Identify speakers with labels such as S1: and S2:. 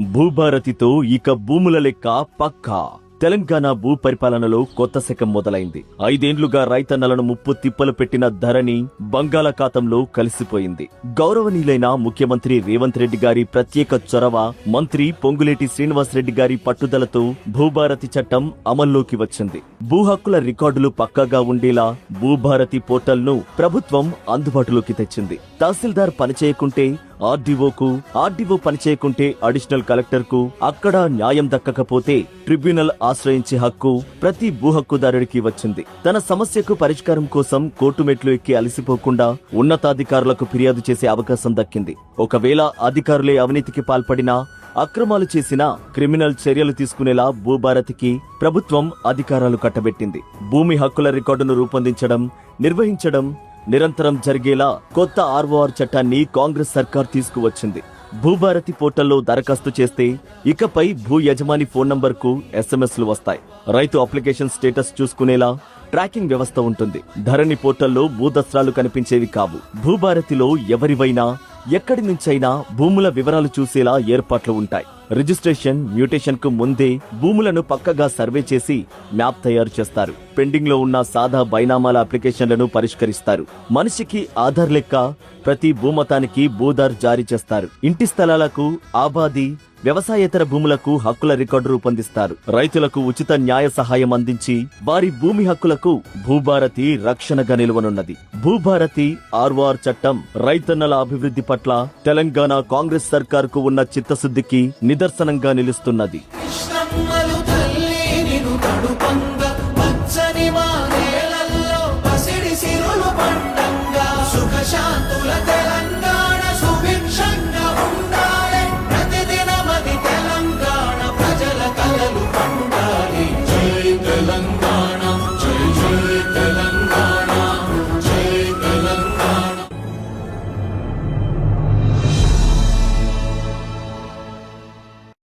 S1: భూభారతితో ఇక భూముల లెక్క పక్కా. తెలంగాణ భూ పరిపాలనలో కొత్త శకం మొదలైంది. ఐదేండ్లుగా రైతన్నలను ముప్పు తిప్పలు పెట్టిన ధరణి బంగాళాఖాతంలో కలిసిపోయింది. గౌరవనీయులైన ముఖ్యమంత్రి రేవంత్ రెడ్డి గారి ప్రత్యేక చొరవ మంత్రి పొంగులేటి శ్రీనివాసరెడ్డి గారి పట్టుదలతో భూభారతి చట్టం అమల్లోకి వచ్చింది. భూ హక్కుల రికార్డులు పక్కాగా ఉండేలా భూభారతి పోర్టల్ను ప్రభుత్వం అందుబాటులోకి తెచ్చింది. తహసీల్దార్ పనిచేయకుంటే ఆర్డీఓకు ఆర్డీఓ పనిచేయకుంటే అడిషనల్ కలెక్టర్కు అక్కడ న్యాయం దక్కకపోతే ట్రిబ్యునల్ ఆశ్రయించే హక్కు ప్రతి భూ హక్కుదారుడికి వచ్చింది. తన సమస్యకు పరిష్కారం కోసం కోర్టు మెట్లు ఎక్కి అలసిపోకుండా ఉన్నతాధికారులకు ఫిర్యాదు చేసే అవకాశం దక్కింది. ఒకవేళ అధికారులే అవినీతికి పాల్పడినా అక్రమాలు చేసినా క్రిమినల్ చర్యలు తీసుకునేలా భూభారతికి ప్రభుత్వం అధికారాలు కట్టబెట్టింది. భూమి హక్కుల రికార్డును రూపొందించడం నిర్వహించడం నిరంతరం జరిగేలా కొత్త ఆర్ఓఆర్ చట్టాన్ని కాంగ్రెస్ సర్కార్ తీసుకువచ్చింది. భూభారతి పోర్టల్లో దరఖాస్తు చేస్తే ఇకపై భూ యజమాని ఫోన్ నంబర్కు ఎస్ఎంఎస్లు వస్తాయి. రైతు అప్లికేషన్ స్టేటస్ చూసుకునేలా ట్రాకింగ్ వ్యవస్థ ఉంటుంది. ధరణి పోర్టల్లో భూదస్త్రాలు కనిపించేవి కావు. భూభారతిలో ఎవరివైనా ఎక్కడి నుంచైనా భూముల వివరాలు చూసేలా ఏర్పాట్లు ఉంటాయి. రిజిస్ట్రేషన్ మ్యూటేషన్కు ముందే భూములను పక్కగా సర్వే చేసి మ్యాప్ తయారు చేస్తారు. పెండింగ్లో ఉన్న సాదా బైనామాల అప్లికేషన్లను పరిష్కరిస్తారు. మనిషికి ఆధార్ లెక్క ప్రతి భూమతానికి భూధార్ జారీ చేస్తారు. ఇంటి స్థలాలకు ఆబాది వ్యవసాయేతర భూములకు హక్కుల రికార్డు రూపొందిస్తారు. రైతులకు ఉచిత న్యాయ సహాయం అందించి వారి భూమి హక్కులకు భూభారతి రక్షణగా నిలువనున్నది. భూభారతి ఆర్వార్ చట్టం రైతన్నల అభివృద్ధి పట్ల తెలంగాణ కాంగ్రెస్ సర్కార్కు ఉన్న చిత్తశుద్ధికి నిదర్శనంగా నిలుస్తున్నది.
S2: తెలంగాణ